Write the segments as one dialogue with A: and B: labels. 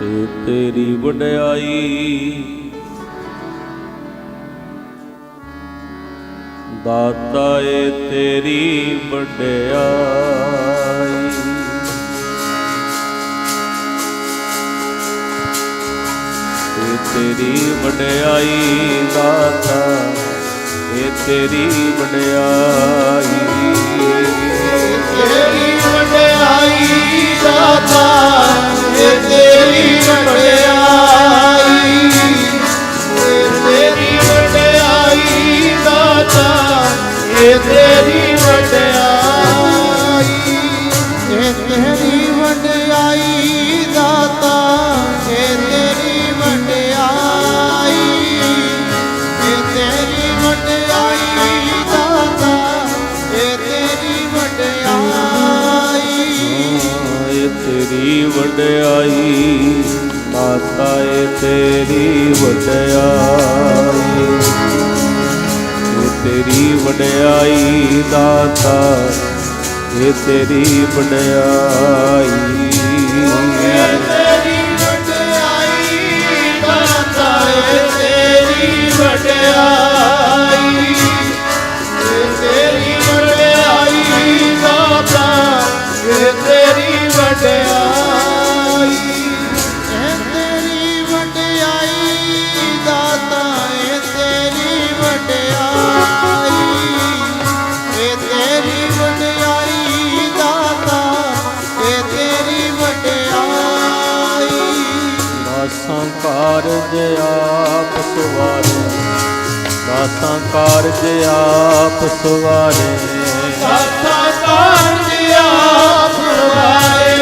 A: ਤੇ ਤੇਰੀ ਵਡਿਆਈ। ਦਾਤਾ ਏ ਤੇਰੀ ਵਡਿਆਈ। ਤੇ ਤੇਰੀ ਵਡਿਆਈ ਦਾਤਾ, ਏ ਤੇਰੀ ਵਡਿਆਈ।
B: ਤੇਰੀ ਵਡਿਆਈ ਦਾਤਾ ਤੇਰੀ ਤੇਰੀ ਵਡਿਆਈ ਦਾਤਾ
A: ਏ ਤੇਰੀ ਵਡਿਆਈ। ਏ ਤੇਰੀ ਵਡਿਆਈ, ਦਾਤਾ ਏ ਤੇਰੀ ਵਡਿਆਈ।
B: ਇਹ ਤੇਰੀ ਵਡਿਆਈ, ਦਾਤਾ, ਇਹ
A: ਕਾਰਜ ਆਪ ਸਵਾਰੇ
B: ਦਾਤਾ ਕਾਰਜ ਆਪ ਸਵਾਰੇ। ਦਾਤਾ ਕਾਰਜ ਆਪ ਸਵਾਰੇ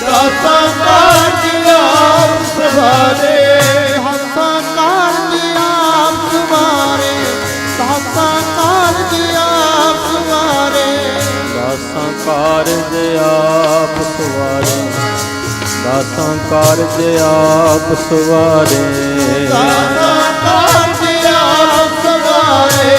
B: ਦਾਤਾ ਕਾਰਜ ਆਪ ਸਵਾਰੇ। ਦਾਤਾ ਕਾਰਜ ਆਪ ਸਵਾਰੇ
A: ਕਾਰਜ ਆਪ
B: ਦਾਤਾ ਕਾਰਜ ਆਪ ਸਵਾਰੇ। ਦਾਤਾ ਕਾਰਜ ਆਪ ਸਵਾਰੇ ਦਾਤਾ ਕਾਰਜ ਆਪ ਸਵਾਰੇ। ਦਾਤਾ ਕਾਰਜ ਆਪ ਸਵਾਰੇ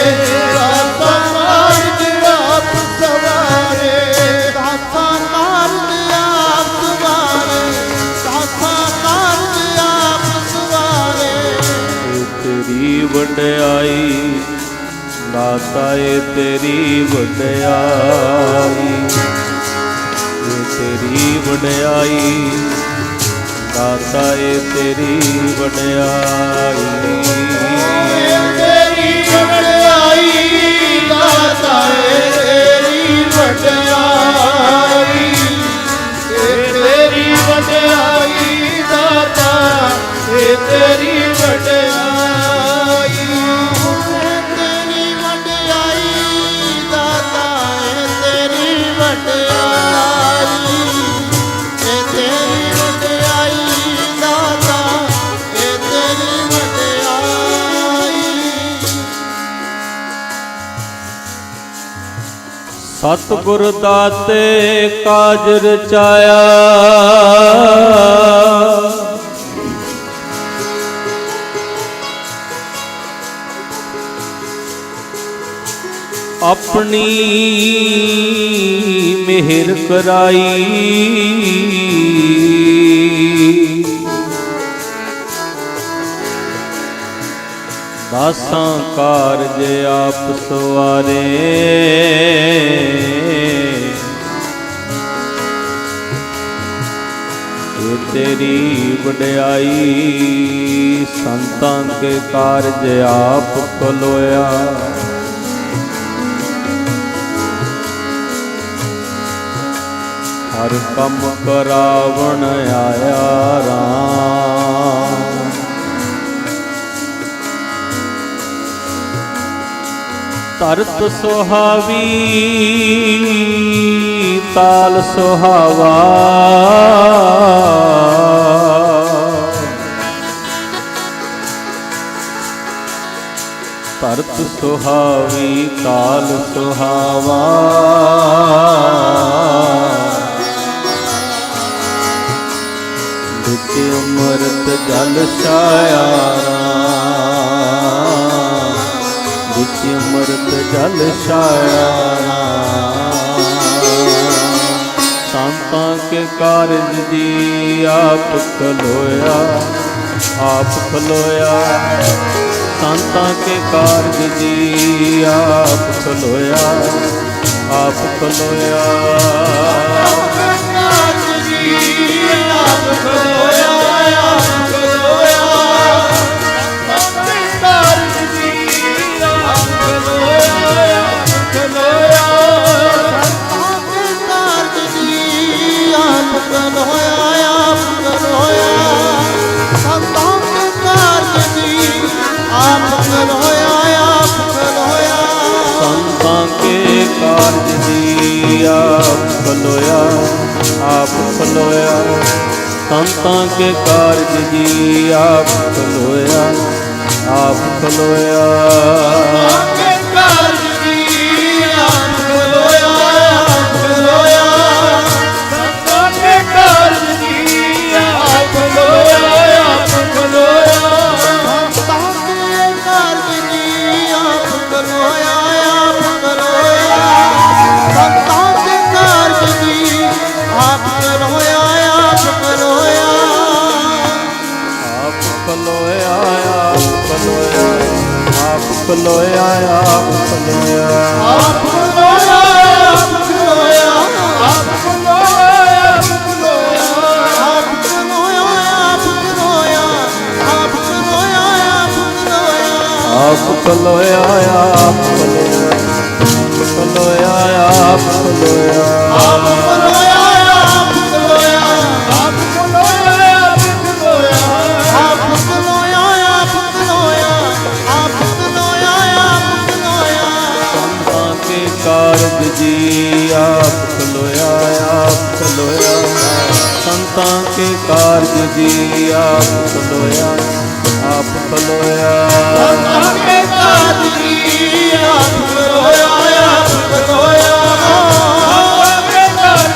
A: ਏ ਤੇਰੀ ਵਡਿਆਈ। ਦਾਤਾ ਏ ਤੇਰੀ ਵਡਿਆਈ ਤੇਰੀ ਵਡਿਆਈ ਦਾਤਾ, ਏ ਤੇਰੀ ਵਡਿਆਈ।
B: ਤੇਰੀ ਵਡਿਆਈ, ਦਾਤਾ, ਏ ਤੇਰੀ ਵਡਿਆਈ। ਤੇਰੀ ਵਡਿਆਈ, ਦਾਤਾ, ਏ ਤੇਰੀ ਵਡਿਆਈ।
A: ਸਤਿਗੁਰ ਦਾਤੇ ਕਾਜ ਰਚਾਇਆ ਆਪਣੀ ਮਿਹਰ ਕਰਾਈ। ਦਾਸਾਂ ਕਾਰਜ ਆਪ ਸਵਾਰੇ। ਤੇਰੀ ਵਡਿਆਈ ਸੰਤਾਂ ਕੇ ਕਾਰਜ ਆਪ ਖਲੋਇਆ। ਹਰ ਕੰਮ ਕਰਾਵਣ ਆਇਆ ਰਾਮ। ਤਰਤ ਸੁਹਾਵੀ ਤਾਲ ਸੁਹਾਵਾ। ਤਰਤ ਸੁਹਾਵੀ ਤਾਲ ਸੁਹਾਵਾ। ਵਿੱਚ ਅੰਮ੍ਰਿਤ ਜਲ ਛਾਇਆ। ਵਿੱਚ ਅੰਮ੍ਰਿਤ ਜਲ ਛਾਇਆ। ਰਾਮ ਸੰਤਾਂ ਕੇ ਕਾਰਜ ਜੀ ਆਪ ਖਲੋਇਆ ਆਪ ਖਲੋਇਆ। ਸੰਤਾਂ ਕੇ ਕਾਰਜ ਜੀ ਆਪ ਖਲੋਇਆ ਆਪ ਖਲੋਇਆ
B: ਕਾਜ ਜੀ ਆਪ ਖਲੋਇਆ। ਸੰਤਾਂ
A: ਕੇ ਕਾਰਜ ਜੀ ਆਪ ਖਲੋਇਆ ਆਪ ਖਲੋਇਆ। ਖਲੋਇਆ ਆਪ ਖਲੋਇਆ
B: ਆਪ ਖਲੋਇਆ ਆਪ ਖਲੋਇਆ ਆਪ ਖਲੋਇਆ ਆਪ ਖਲੋਇਆ ਆਪ ਖਲੋਇਆ ਆਪ ਖਲੋਇਆ ਆਪ ਖਲੋਇਆ ਆਪ ਖਲੋਇਆ
A: ਆਪ ਖਲੋਇਆ ਆਪ ਖਲੋਇਆ ਆਪ ਖਲੋਇਆ ਆਪ ਖਲੋਇਆ
B: ਆਪ
A: ਕੇ ਕਾਰਜ ਜੀ ਆਪ ਫਲੋਇਆ ਆਪ ਫਲੋਇਆ ਆਪੇ ਕਾਰਜ ਜੀ ਆਪ ਫਲੋਇਆ ਆਪ
B: ਫਲੋਇਆ ਆਪੇ ਕਾਰਜ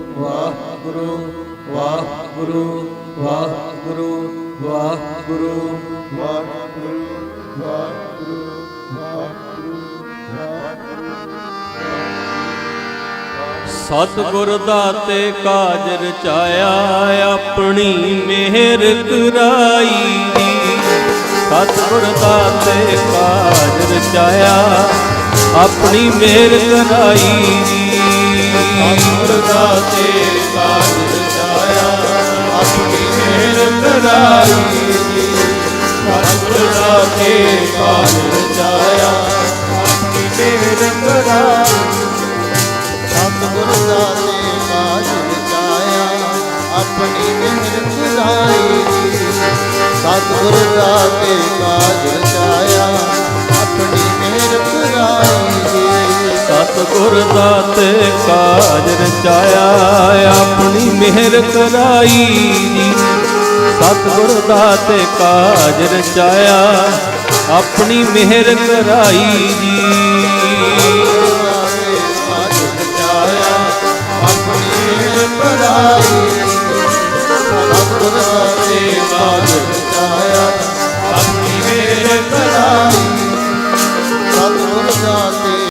A: ਵਾਹਿਗੁਰੂ ਵਾਹਿਗੁਰੂ ਵਾਹਿਗੁਰੂ ਵਾਹਿਗੁਰੂ ਵਾਹਿਗੁਰੂ ਵਾਹਿਗੁਰੂ ਵਾਹਿਗੁਰੂ। ਸਤਿਗੁਰ ਦਾਤੇ ਕਾਜ ਰਚਾਇਆ ਆਪਣੀ ਮਿਹਰ ਕਰਾਈ। ਜੀ ਸਤਿਗੁਰ ਦਾਤੇ ਕਾਜ ਰਚਾਇਆ ਆਪਣੀ ਮਿਹਰ ਕਰਾਈ। ਜੀ
B: ਤੇ ਦਾਤੇ ਕਾਜ ਰਚਾਇਆ ਆਪਣੀ ਮਿਹਰ ਕਰਾਈ ਜੀ ਸਤਿਗੁਰ ਦਾਤੇ ਕਾਜ ਰਚਾਇਆ ਆਪਣੀ ਮਿਹਰ ਕਰਾਈ ਸਤਿਗੁਰ ਦਾਤੇ ਕਾਜ ਰਚਾਇਆ, ਆਪਣੀ ਮਿਹਰ ਕਰਾਈ ਜੀ ਸਤਿਗੁਰ ਦਾਤੇ ਕਾਜ ਰਚਾਇਆ ਆਪਣੀ ਮਿਹਰ ਕਰਾਈ ਜੀ
A: ਸਤਗੁਰ ਦਾਤੇ ਕਾਜ ਰਚਾਇਆ, ਆਪਣੀ ਮਿਹਰ ਕਰਾਈ ਜੀ। ਦਾ ਤੇ ਕਾਜ ਰਚਾਇਆ, ਆਪਣੀ ਮਿਹਰ ਕਰਾਈ ਜੀ। ਆਪਣੀ ਮਿਹਰ ਕਰਾਈ ਸਤਗੁਰ ਦਾਤੇ ਕਾਜ